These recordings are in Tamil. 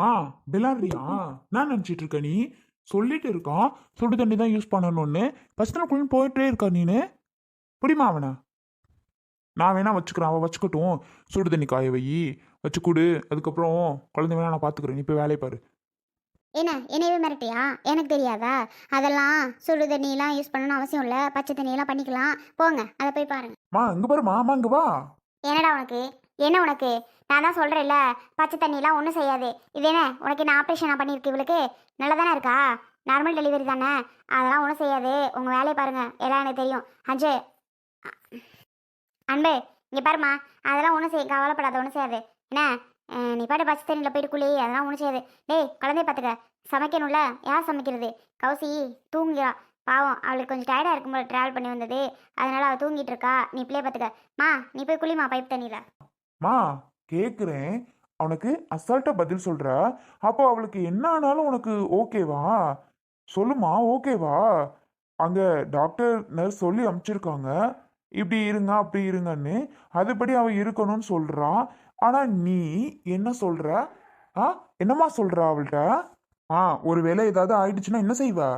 ஆ விளாடுறியா நான் நினச்சிட்டு இருக்க நீ? சொல்லிட்டு இருக்கான். சுடு தண்ணி தான் யூஸ் பண்ணணும்னு. நாள் குழந்தை போயிட்டே இருக்கா நீனு. பிடிமா அவனை? நான் வேணா வச்சுக்கிறேன். அவள் வச்சுக்கட்டும். சுடு தண்ணி காய வை. வச்சு கொடு. அதுக்கப்புறம் குழந்தை வேணா நான் பார்த்துக்கிறேன் நீ போய் வேலையை பாரு. என்ன? என்னையவே மிரட்டியா? எனக்கு தெரியாதா? அதெல்லாம் சுடு தண்ணியெல்லாம் யூஸ் பண்ணணும்னு அவசியம் இல்லை. பச்சை தண்ணியெல்லாம் பண்ணிக்கலாம். போங்க. அதை போய் பாருங்க. மா இங்கே பாருமா அம்மா இங்கே வா. என்னடா உனக்கு? என்ன உனக்கு? நான் தான் சொல்கிறேன்ல பச்சை தண்ணியெல்லாம் ஒன்றும் செய்யாது. இது என்ன? உனக்கு என்ன ஆப்ரேஷனாக பண்ணியிருக்கு இவளுக்கு? நல்லா தானே இருக்கா? நார்மல் டெலிவரி தானே? அதெல்லாம் ஒன்றும் செய்யாது. உங்கள் வேலையை பாருங்க. எல்லாம் எனக்கு தெரியும். அஞ்சு. அன்பு இங்கே பாருமா அதெல்லாம் ஒன்றும் செய்ய கவலைப்படாத ஒன்றும் செய்யாது. என்ன? நீ பாட்டு பச்சை தண்ணியில் போயிட்டு குழி அதெல்லாம் ஒன்றும் செய்யாது. டேய் குழந்தைய பார்த்துக்க. சமைக்கணும்ல? யார் சமைக்கிறது? கௌசி தூங்கியா பாவம் அவளுக்கு கொஞ்சம் டயர்டாக இருக்கும்போது ட்ராவல் பண்ணி வந்தது. அதனால அவள் தூங்கிட்டு இருக்கா. நீ பிள்ளைய பார்த்துக்க. மா நீ போய் குளிமா பைப் தண்ணியில். மா கேட்குறேன் அவனுக்கு அசால்ட்டாக பதில் சொல்கிற அப்போ அவளுக்கு என்ன ஆனாலும் உனக்கு ஓகேவா சொல்லுமா ஓகேவா அங்கே டாக்டர் நர்ஸ் சொல்லி அமுச்சிருக்காங்க. இப்படி இருங்க அப்படி இருங்கன்னு. அதுபடி அவள் இருக்கணும்னு சொல்கிறா ஆனால் நீ என்ன சொல்கிற ஆ என்னம்மா சொல்கிற அவள்கிட்ட ஆ ஒரு வேலை ஏதாவது ஆயிடுச்சுன்னா என்ன செய்வா?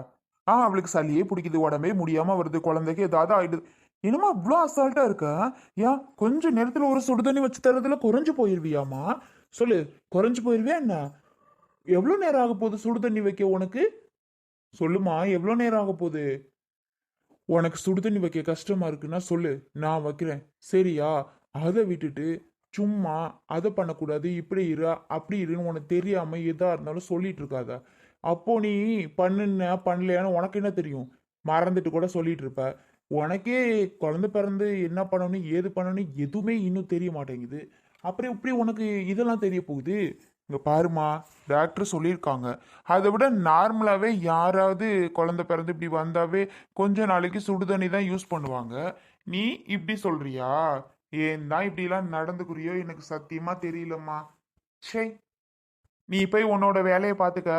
ஆ அவளுக்கு சளியே பிடிக்குது உடம்பே முடியாமல் வருது குழந்தைக்கு ஏதாவது ஆயிடுது. என்னம்மா இவ்வளோ அசால்ட்டாக இருக்க? ஏன் கொஞ்ச நேரத்தில் ஒரு சுடு தண்ணி வச்சு தரதுல குறைஞ்சு போயிருவியாம்மா? சொல்லு குறைஞ்சு போயிருவியா என்ன? எவ்வளோ நேரம் ஆக போகுது சுடு தண்ணி வைக்க உனக்கு? சொல்லுமா எவ்வளோ நேரம் ஆக போகுது? உனக்கு சுடு தண்ணி வைக்க கஷ்டமா இருக்குன்னா சொல்லு நான் வைக்கிறேன். சரியா? அதை விட்டுட்டு சும்மா அதை பண்ணக்கூடாது இப்படி இரு அப்படி இருன்னு உனக்கு தெரியாம எதா இருந்தாலும் சொல்லிட்டு இருக்காத. அப்போ நீ பண்ணுன பண்ணலையான்னு உனக்கு என்ன தெரியும்? மறந்துட்டு கூட சொல்லிட்டு இருப்ப. உனக்கே குழந்த பிறந்து என்ன பண்ணணும் ஏது பண்ணணும் எதுவுமே இன்னும் தெரிய மாட்டேங்குது. அப்புறம் இப்படி உனக்கு இதெல்லாம் தெரிய போகுது. இங்கே பாருமா டாக்டர் சொல்லியிருக்காங்க. அதை விட நார்மலாகவே யாராவது குழந்த பிறந்து இப்படி வந்தாவே கொஞ்ச நாளைக்கு சுடு தண்ணி தான் யூஸ் பண்ணுவாங்க. நீ இப்படி சொல்றியா? ஏன் தான் இப்படிலாம் நடந்துக்குறியோ? எனக்கு சத்தியமா தெரியலம்மா. ச்சே. நீ போய் உன்னோட வேலையை பார்த்துக்க.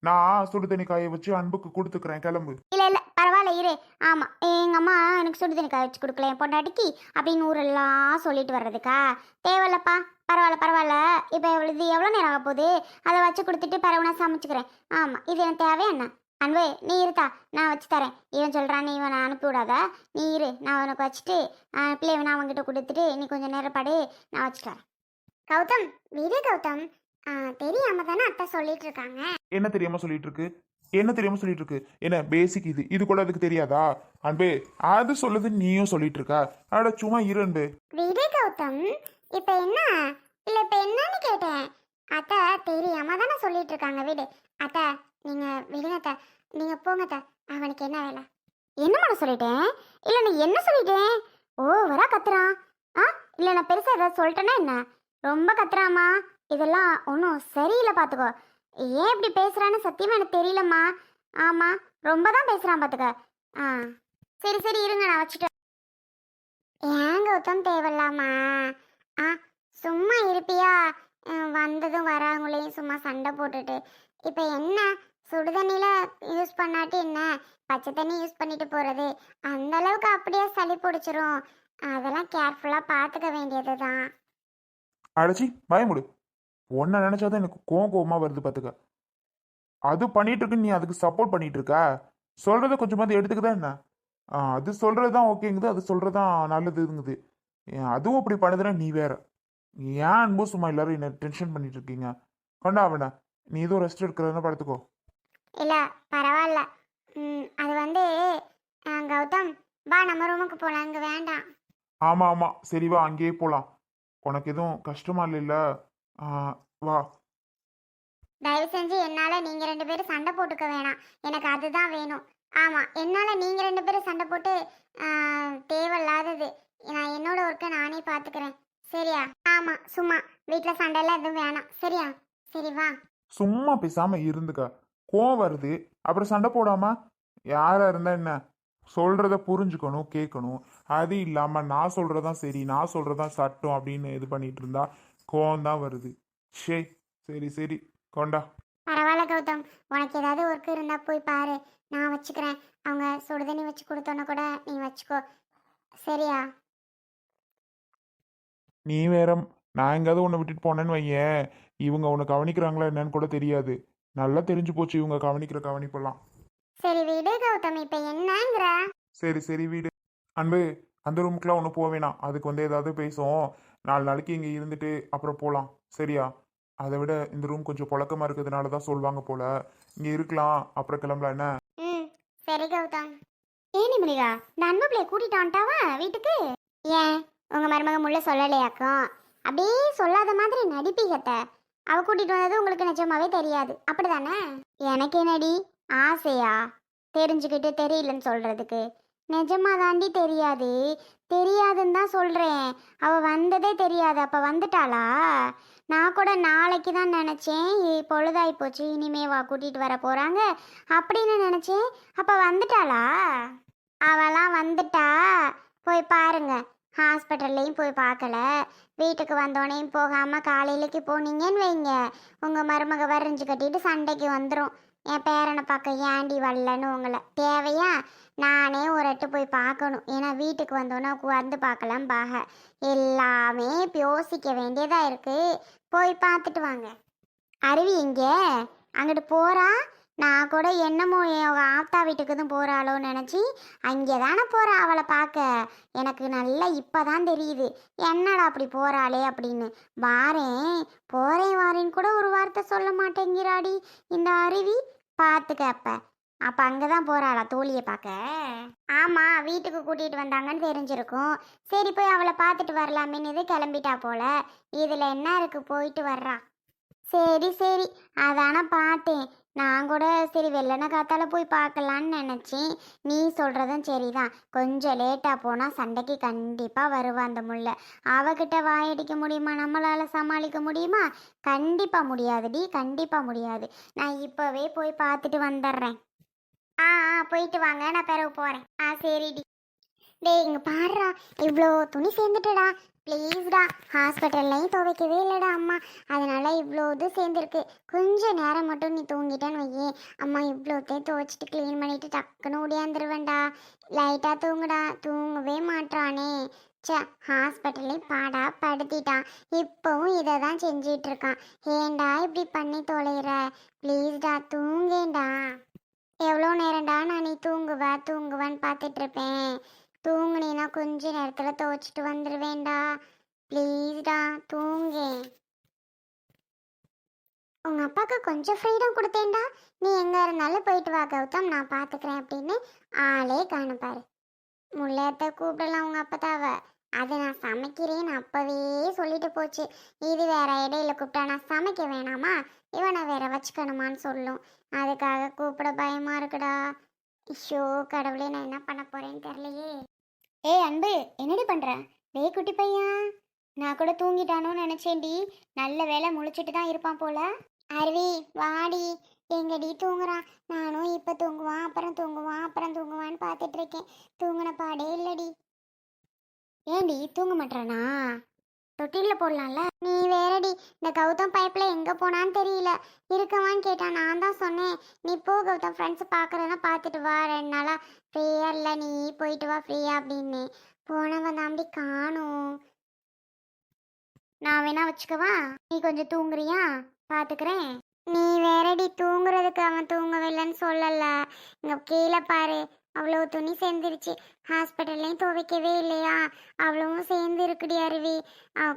நான் சுடு தண்ணி காய வச்சு அன்புக்கு கொடுத்துக்கிறேன். கிளம்பு. இல்லை. பரவாயில்ல இரு. ஆமாம் எங்கள் அம்மா எனக்கு சுடு தண்ணி காய வச்சு கொடுக்கல என் பொண்டாட்டிக்கு அப்படின்னு ஊரெல்லாம் சொல்லிட்டு வர்றதுக்கா? தேவையில்லப்பா. பரவாயில்ல பரவாயில்ல. இப்போ இது எவ்வளோ நேரம் ஆக போகுது? அதை வச்சு கொடுத்துட்டு பரவனா சமைச்சுக்கிறேன். ஆமாம் இது எனக்கு தேவையா என்ன? அன்பு நீ இருத்தா நான் வச்சு தரேன். இவன் சொல்கிறான் நீ இவனை அனுப்பி விடாத. நீ இரு. நான் உனக்கு வச்சுட்டு பிள்ளைய நான் அவங்ககிட்ட கொடுத்துட்டு நீ கொஞ்சம் நேரம் படு. நான் வச்சு தரேன் கௌதம் விடு கௌதம். தெரியாம தானே அத்தை சொல்லிட்டு இருக்காங்க? என்ன தெரியாம சொல்லிட்டு இருக்கு? என்ன தெரியாம சொல்லிட்டு இருக்கு என்ன பேசிக் இது. இது கூட அதுக்கு தெரியாதா? அன்பே அது சொல்லுது நீயும் சொல்லிட்டு இருக்கா அட சும்மா இரு அன்பு. விடு கௌதம் இப்ப என்ன? இல்ல இப்ப என்னன்னு கேட்டேன். அத்த தெரியாம தானே சொல்லிட்டு இருக்காங்க விடு. அத்த நீங்க விடுங்கத்த நீங்க போங்கத்த அவனுக்கு என்ன வேலை? என்ன சொல்லிட்டேன்? இல்ல நான் என்ன சொல்லிட்டேன்? ஓ கத்துறான். ஆ இல்ல நான் பெருசா ஏதாவது சொல்லிட்டேன்னா என்ன? ரொம்ப கத்துறாமா இதெல்லாம் ஒன்றும் சரியில்லை பார்த்துக்கோ ஏன் இப்படி பேசுறான்னு சத்தியமா எனக்கு தெரியலம்மா. ஆமா ரொம்ப தான் பேசுறான் பார்த்துக்க ஆ சரி சரி இருங்க நான் வச்சுட்டேன் ஏன் கௌதம் தேவையில்லாமா? ஆ சும்மா இருப்பியா? வந்ததும் வராங்களையும் சும்மா சண்டை போட்டுட்டு. இப்போ என்ன? சுடுதண்ணியில் யூஸ் பண்ணாட்டி என்ன? பச்சை தண்ணி யூஸ் பண்ணிட்டு போகிறது அந்த அளவுக்கு அப்படியே சளி பிடிச்சிரும். அதெல்லாம் கேர்ஃபுல்லாக பார்த்துக்க வேண்டியது தான் அடைச்சி பயமுடு உன்னை நினைச்சாதான் எனக்கு கோவம் கோவமா வருது பாத்துக்க. அது பண்ணிட்டு இருக்கு நீ அதுக்கு சப்போர்ட் பண்ணிட்டு இருக்க சொல்றத கொஞ்சமாவது எடுத்துக்கதா என்ன? அது சொல்றதுதான் ஓகேங்குது அது சொல்றதுதான் நல்லதுங்குது. ஏன் அதுவும் அப்படி பண்ணுதுன்னா நீ வேற. ஏன் அன்பு சும்மா எல்லாரும் என்ன டென்ஷன் பண்ணிட்டு இருக்கீங்க கொண்டா அவன. நீ ஏதோ ரெஸ்ட் எடுக்கிறதுனா படுத்துக்கோ. இல்லை பரவாயில்ல. அது வந்து கௌதம் வா நம்ம ரூமுக்கு போகலாம் இங்கே வேண்டாம். ஆமா ஆமா. சரி வா அங்கேயே போலாம். உனக்கு எதுவும் கஷ்டமா இல்லைல்ல? வா. தயவு செஞ்சு என்னால நீங்க ரெண்டு பேரும் சண்டை போட்டுக்க வேணாம். எனக்கு அதுதான் வேணும். ஆமா என்னால நீங்க ரெண்டு பேரும் சண்டை போட்டு தேவையில்லாதது. நான் என்னோட ஒர்க்கை நானே பாத்துக்கிறேன். சரியா? ஆமா சும்மா. வீட்ல சண்டை எல்லாம் எதுவும் வேணாம். சரியா? சரி வா. சும்மா பேசாம இருந்துக்க. கோவம் வருது. அப்புறம் சண்டை போடாம? யாரா இருந்தா என்ன? சொல்றத புரிஞ்சுக்கணும் கேட்கணும். அது இல்லாம நான் சொல்றதான் சரி நான் சொல்றதான் சட்டம் அப்படின்னு இது பண்ணிட்டு இருந்தா கோவம் தான் வருது. ஷே சரி சரி. கொண்டா. பரவாயில்ல கௌதம். உனக்கு ஏதாவது ஒர்க் இருந்தா போய் பாரு. நான் வச்சுக்கிறேன். அவங்க சுடுதண்ணி வச்சு கொடுத்தோன்னு கூட நீ வச்சுக்கோ. சரியா? நீ வேற நான் எங்கேயாவது உன்னை விட்டுட்டு போனேன்னு வையேன். இவங்க உன்னை கவனிக்கிறாங்களா என்னன்னு கூட தெரியாது. நல்லா தெரிஞ்சு போச்சு இவங்க கவனிக்கிற கவனிப்பெல்லாம். சரி விடு கௌதம். இப்ப என்னங்கிற? சரி சரி வீடு. அன்பு அந்த ரூமுக்குலாம் ஒன்றும் போக வேணாம். அதுக்கு வந்து ஏதாவது பேசுவோம். நாலு நாளைக்கு இங்கே இருந்துட்டு அப்புறம் போகலாம் சரியா? அதை விட இந்த ரூம் கொஞ்சம் புழக்கமாக இருக்கிறதுனால தான் சொல்லுவாங்க போல. இங்கே இருக்கலாம் அப்புறம் கிளம்பலாம் என்ன? ம் சரி கௌதம். ஏனி மணிகா இந்த அன்பு பிள்ளைய கூட்டிட்டு வந்துட்டாவா வீட்டுக்கு? ஏன்? உங்க மருமக முள்ள சொல்லலையாக்கும் அப்படியே சொல்லாத மாதிரி நடிப்பீகத்த அவ கூட்டிட்டு வந்தது உங்களுக்கு நிஜமாவே தெரியாது. அப்படிதானே? எனக்கு என்னடி? ஆசையா? தெரிஞ்சுக்கிட்டு தெரியலன்னு சொல்றதுக்கு. நிஜமா தாண்டி தெரியாது. தெரியாதுன்னு தான் சொல்கிறேன் அவள் வந்ததே தெரியாது. அப்போ வந்துட்டாளா? நான் கூட நாளைக்கு தான் நினச்சேன். பொழுதாகி போச்சு. இனிமே வா கூட்டிகிட்டு வர போகிறாங்க அப்படின்னு நினச்சேன். அப்போ வந்துட்டாளா? அவளாம் வந்துட்டா? போய் பாருங்க. ஹாஸ்பிட்டல்லையும் போய் பார்க்கல. வீட்டுக்கு வந்தோடனையும் போகாமல் காலையிலக்கு போனீங்கன்னு வைங்க. உங்கள் மருமக வரைஞ்சு கட்டிட்டு சண்டைக்கு வந்துடும் என் பேரனை பார்க்க ஏண்டி வரலன்னு உங்களை. தேவையா? நானே ஒரு எட்டு போய் பார்க்கணும். ஏன்னா வீட்டுக்கு வந்தோன்னே வந்து பார்க்கலாம் பாக. எல்லாமே யோசிக்க வேண்டியதாக இருக்குது போய் பார்த்துட்டு வாங்க. அருவி இங்கே அங்கிட்டு போகிறா நான் கூட என்னமோ என் ஆத்தா வீட்டுக்கு தான் போகிறாளோன்னு நினச்சி அங்கே தானே போகிறா அவளை பார்க்க. எனக்கு நல்லா இப்போ தான் தெரியுது. என்னடா அப்படி போகிறாளே அப்படின்னு. வாரேன். போகிறேன் வாரேன்னு கூட ஒரு வார்த்தை சொல்ல மாட்டேங்கிறாடி. இந்த அருவி பார்த்துக்க அப்போ. அப்போ அங்கே தான் போகிறாளா தோழியை பார்க்க? ஆமாம் வீட்டுக்கு கூட்டிகிட்டு வந்தாங்கன்னு தெரிஞ்சிருக்கும். சரி போய் அவளை பார்த்துட்டு வரலாமேன்னு இது கிளம்பிட்டா போல. இதில் என்ன இருக்குது போயிட்டு வர்றா. சரி சரி. அதான பார்த்தேன். நான் கூட சரி வெள்ளன காத்தால போய் பார்க்கலான்னு நினச்சேன். நீ சொல்கிறதும் சரிதான். கொஞ்சம் லேட்டாக போனால் சண்டைக்கு கண்டிப்பாக வருவா அந்த முல்லை அவகிட்ட வாயடிக்க முடியுமா? நம்மளால் சமாளிக்க முடியுமா? கண்டிப்பாக முடியாதுடி கண்டிப்பாக முடியாது. நான் இப்போவே போய் பார்த்துட்டு வந்துடுறேன். ஆ ஆ போயிட்டு வாங்க. நான் பிறகு போகிறேன் ஆ சரிடி. டேய் இங்கே பாடுறா இவ்வளோ துணி சேர்ந்துட்டுடா. ப்ளீஸ்டா ஹாஸ்பிட்டல்லையும் துவைக்கவே இல்லைடா அம்மா. அதனால இவ்வளோ இது சேர்ந்துருக்கு. கொஞ்சம் நேரம் மட்டும் நீ தூங்கிட்டேன்னு வையே. அம்மா இவ்வளோத்தையும் துவைச்சிட்டு க்ளீன் பண்ணிட்டு டக்குன்னு ஓடியாந்துருவேன்டா. லைட்டாக தூங்குடா. தூங்கவே மாட்டானே சே ஹாஸ்பிட்டல்லையும் பாடா படுத்திட்டான் இப்போவும் இதை தான் செஞ்சிட்டு இருக்கான் ஏண்டா இப்படி பண்ணி தொலைகிற ப்ளீஸ்டா தூங்கேண்டா எவ்வளோ நேரம்டா நான் நீ தூங்குவ தூங்குவேன்னு பார்த்துட்டு இருப்பேன் தூங்குனீன்னா கொஞ்ச நேரத்தில் துவைச்சிட்டு வந்துடுவேண்டா ப்ளீஸ்டா தூங்கே. உங்க அப்பாவுக்கு கொஞ்சம் ஃப்ரீடம் கொடுத்தேன்டா. நீ எங்கே இருந்தாலும் போயிட்டு வா கௌதம். நான் பார்த்துக்கிறேன் அப்படின்னு ஆளே காணும் முள்ளையத்தை கூப்பிடலாம் உங்க அப்பதாவ அதை நான் சமைக்கிறேன்னு அப்பவே சொல்லிட்டு போச்சு. இது வேற இடையில கூப்பிட்டா நான் சமைக்க வேணாமா? இவனை வேற வச்சுக்கணுமான்னு சொல்லும். அதுக்காக கூப்பிட பயமா இருக்குடா. ஷோ கடவுளே நான் என்ன பண்ண போறேன்னு தெரியலையே. ஏய் அன்பு என்னடி பண்ற? டேய் குட்டி பையன். நான் கூட தூங்கிட்டானோன்னு நினைச்சேன்டி. நல்ல வேலை முழிச்சிட்டு தான் இருப்பான் போல. அருவி வாடி. எங்கடி தூங்குறான்? நானும் இப்போ தூங்குவான் அப்புறம் தூங்குவான் அப்புறம் தூங்குவான்னு பார்த்துட்டு இருக்கேன். தூங்கின பாடே இல்லடி. ஏண்டி தூங்க மாட்டானா தொட்டிலில் போடலாம்ல? நீ வேறடி இந்த கௌதம் பைப்பில் எங்கே போனான்னு தெரியல. இருக்கவான்னு கேட்டான் நான் தான் சொன்னேன். நீ போ கௌதம் ஃப்ரெண்ட்ஸ் பார்க்குறதுனா பார்த்துட்டு வா. ரெண்டு நாளாக ஃப்ரீயாக இல்லை நீ போயிட்டு வா ஃப்ரீயா அப்படின்னு. போனவன் தாண்டி காணும். நான் வேணா வச்சுக்கவா? நீ கொஞ்சம் தூங்குறியா? பார்த்துக்கிறேன். நீ வேறடி தூங்குறதுக்கு அவன் தூங்கவில்லைன்னு சொல்லல. இங்கே கீழே பாரு. அவ்வளோ துணி சேர்ந்துருச்சு. ஹாஸ்பிட்டல்லையும் துவைக்கவே இல்லையா? அவ்வளவும் சேர்ந்து இருக்குடி அருவி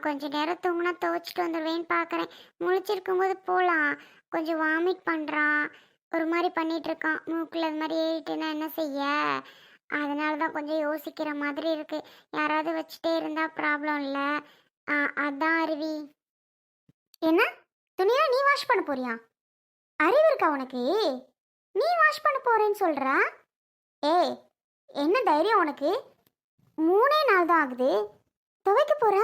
கொஞ்சம் நேரம் தூங்கினா துவைச்சிட்டு வந்துடுவேன்னு பார்க்குறேன் முழிச்சிருக்கும்போது போகலாம் கொஞ்சம் வாமிட் பண்ணுறான் ஒரு மாதிரி பண்ணிகிட்ருக்கான் இருக்கான். மூக்கில் அது மாதிரி ஏறிட்டுனா என்ன செய்ய? அதனால தான் கொஞ்சம் யோசிக்கிற மாதிரி இருக்குது யாராவது வச்சுட்டே இருந்தால் ப்ராப்ளம் இல்லை. அதான் அருவி. என்ன? துணியா நீ வாஷ் பண்ண போறியா? அறிவு இருக்கா உனக்கு? நீ வாஷ் பண்ண போறேன்னு சொல்ற? ஏய் என்ன தைரியம் உனக்கு? மூணே நாள் தான் ஆகுது. துவைக்க போற?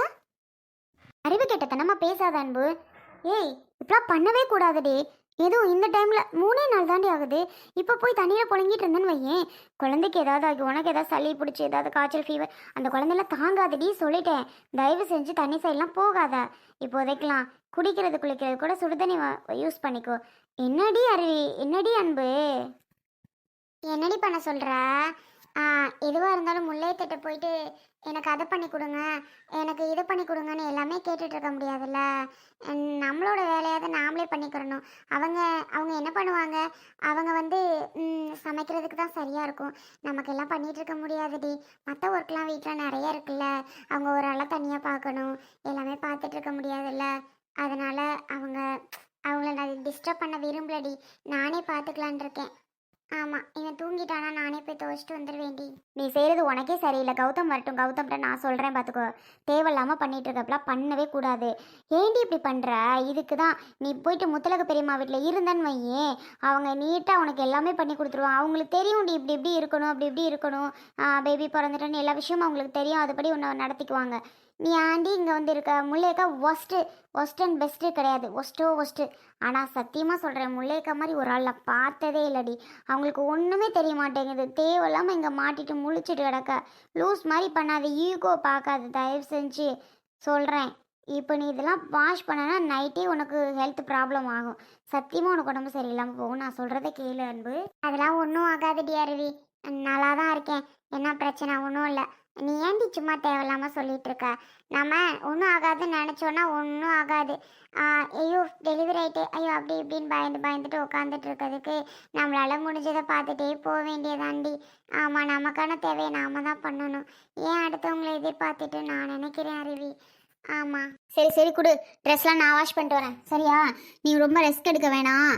அறிவு கேட்டத்தனமா பேசாத அன்பு. ஏய் இப்படிலாம் பண்ணவே கூடாதுடி. எதுவும் இந்த டைம்ல மூணே நாள் தாண்டி ஆகுது. இப்போ போய் தண்ணியில் புழங்கிட்டு இருந்தேன்னு வையேன். குழந்தைக்கு ஏதாவது ஆகி உனக்கு ஏதாவது சளி பிடிச்சி ஏதாவது காய்ச்சல் ஃபீவர் அந்த குழந்தைலாம் தாங்காதடி சொல்லிட்டேன். தயவு செஞ்சு தண்ணி சைடெலாம் போகாத. இப்போதைக்கலாம் குடிக்கிறது குளிக்கிறது கூட சுடுதண்ணி யூஸ் பண்ணிக்கோ. என்னடி அருவி என்னடி அன்பு? என்னடி பண்ண சொல்கிற எதுவாக இருந்தாலும் முல்லையத்திட்ட போயிட்டு எனக்கு அதை பண்ணி கொடுங்க. எனக்கு இது பண்ணி கொடுங்கன்னு எல்லாமே கேட்டுட்டு இருக்க முடியாதுல்ல? நம்மளோட வேலையாவது நாமளே பண்ணிக்கிறணும். அவங்க அவங்க என்ன பண்ணுவாங்க? அவங்க வந்து சமைக்கிறதுக்கு தான் சரியாக இருக்கும். நமக்கெல்லாம் பண்ணிகிட்டு இருக்க முடியாதுடி. மற்ற ஒர்க்லாம் வீட்டில் நிறைய இருக்குல்ல? அவங்க ஒரு ஆளாக தனியாக பார்க்கணும். எல்லாமே பார்த்துட்டு இருக்க முடியாதுல்ல? அதனால் அவங்க அவங்கள நான் டிஸ்டர்ப் பண்ண விரும்பலடி. நானே பார்த்துக்கலான் இருக்கேன். ஆமாம் இவன் தூங்கிட்டானா நானே போய் துவச்சிட்டு வந்துடுவேண்டி நீ செய்கிறது உனக்கே சரியில்லை. கௌதம் வரட்டும் கௌதம்கிட்ட நான் சொல்கிறேன் பார்த்துக்கோ தேவையில்லாமல் பண்ணிட்டு இருக்கப்பலாம் பண்ணவே கூடாது. ஏண்டி இப்படி பண்ணுற இதுக்கு தான் நீ போயிட்டு முத்தலக பெரியம்மா வீட்டில் இருந்தேன்னு வையே அவங்க நீட்டாக உனக்கு எல்லாமே பண்ணி கொடுத்துருவாங்க. அவங்களுக்கு தெரியும்டி இப்படி இப்படி இருக்கணும் அப்படி இப்படி இருக்கணும். பேபி பிறந்துட்டேன்னு எல்லா விஷயமும் அவங்களுக்கு தெரியும். அதுபடி உன்னை நடத்திக்குவாங்க. நீ ஆண்டி இங்கே வந்து இருக்க முல்லையக்கா ஒஸ்ட்டு ஒஸ்ட் அண்ட் பெஸ்ட்டு கிடையாது. ஒஸ்ட்டோ ஒஸ்ட்டு ஆனால் சத்தியமாக சொல்கிறேன் முல்லையக்கா மாதிரி ஒரு ஆள் நான் பார்த்ததே இல்லடி. அவங்களுக்கு ஒன்றுமே தெரிய மாட்டேங்குது. தேவையில்லாமல் இங்கே மாட்டிட்டு முழிச்சிட்டு கிடக்க. லூஸ் மாதிரி பண்ணாத. ஈகோ பார்க்காது. தயவு செஞ்சு சொல்கிறேன் இப்போ நீ இதெல்லாம் வாஷ் பண்ணனா நைட்டே உனக்கு ஹெல்த் ப்ராப்ளம் ஆகும். சத்தியமாக உனக்கு உடம்பு சரியில்லாமல் போகும். நான் சொல்கிறத கேளு அன்பு. அதெல்லாம் ஒன்றும் ஆகாதுடி அருவி. நல்லா தான் இருக்கேன். என்ன பிரச்சனை? ஒன்றும் இல்லை. நீ ஏன்டி சும்மா தேவையில்லாமல் சொல்லிட்டு இருக்க நம்ம ஒன்றும் ஆகாதுன்னு நினச்சோன்னா ஒன்றும் ஆகாது. ஐயோ டெலிவரி ஆகிட்டு ஐயோ அப்படி இப்படின்னு பயந்து பயந்துட்டு உட்காந்துட்டு இருக்கிறதுக்கு நம்மளால் முடிஞ்சதை பார்த்துட்டே போக வேண்டியதாண்டி. ஆமாம் நமக்கான தேவையை நாம தான் பண்ணணும். ஏன் அடுத்தவங்களை எதிர்பார்த்துட்டு நான் நினைக்கிறேன் அருவி? ஆமாம் சரி சரி கொடு. ட்ரெஸ்லாம் நான் வாஷ் பண்ணிட்டு வரேன். சரியா? நீ ரொம்ப ரெஸ்ட் எடுக்க வேணாம்.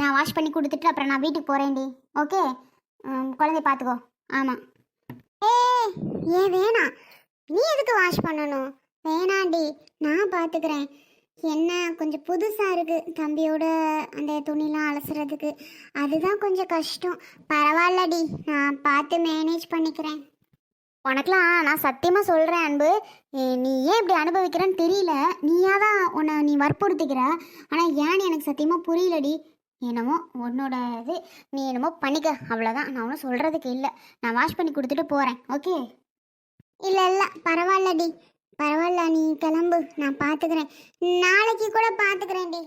நான் வாஷ் பண்ணி கொடுத்துட்டு அப்புறம் நான் வீட்டுக்கு போகிறேன்டி ஓகே குழந்தைய பார்த்துக்கோ. ஆமாம் ஏய் ஏன் வேணாம். நீ எதுக்கு வாஷ் பண்ணணும்? வேணாண்டி நான் பார்த்துக்கிறேன் என்ன கொஞ்சம் புதுசாக இருக்குது தம்பியோட அந்த துணிலாம் அலசுறதுக்கு. அதுதான் கொஞ்சம் கஷ்டம். பரவாயில்லடி நான் பார்த்து மேனேஜ் பண்ணிக்கிறேன். உனக்கெலாம் நான் சத்தியமாக சொல்கிறேன் அன்பு. நீ ஏன் இப்படி அனுபவிக்கிறேன்னு தெரியல. நீயா தான் உன்னை நீ வற்புறுத்திக்கிற. ஆனால் ஏன்னு எனக்கு சத்தியமாக புரியலடி. என்னமோ உன்னோட இது நீ என்னமோ பண்ணிக்க. அவ்வளோதான் நான் ஒன்றும் சொல்கிறதுக்கு இல்லை. நான் வாஷ் பண்ணி கொடுத்துட்டு போகிறேன் ஓகே இல்லை இல்லை. பரவாயில்லடி. பரவாயில்ல. நீ கிளம்பு. நான் பார்த்துக்கிறேன் நாளைக்கு கூட பார்த்துக்கிறேன்டி